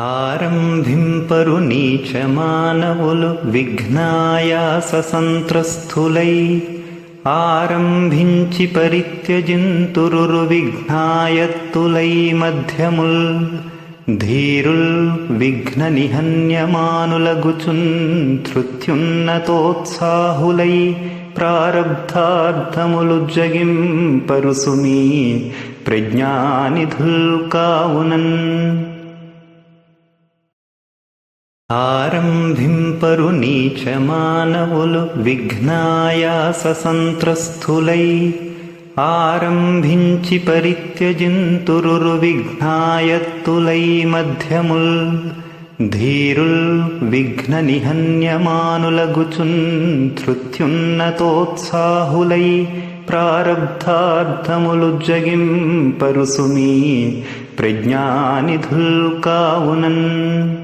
ఆరంభింపరు నీచ మానవులు విఘ్నాయాస సంత్రస్థులై ఆరంభించి పరిత్యజింతురు విఘ్నాయత్తులై మధ్యముల్. ధీరుల్ విఘ్న నిహన్యమానులగుచున్ ధృత్యున్నతోత్సాహులై ప్రారబ్ధార్థములు జగింపరుసుమీ. ప్రజ్ఞానిధుల్ కావునన్ ఆరంభింపరు నీచ మానవులు విఘ్నాయాస సంత్రస్థులై ఆరంభించి పరిత్యజింతురు విఘ్నాయత్తులై మధ్యముల్. ధీరుల్ విఘ్న నిహన్యమానులగుచున్ ధృత్యున్నతోత్సాహులై ప్రారబ్ధార్థములు జగింపరుసుమీ. ప్రజ్ఞానిధుల్ కావునన్.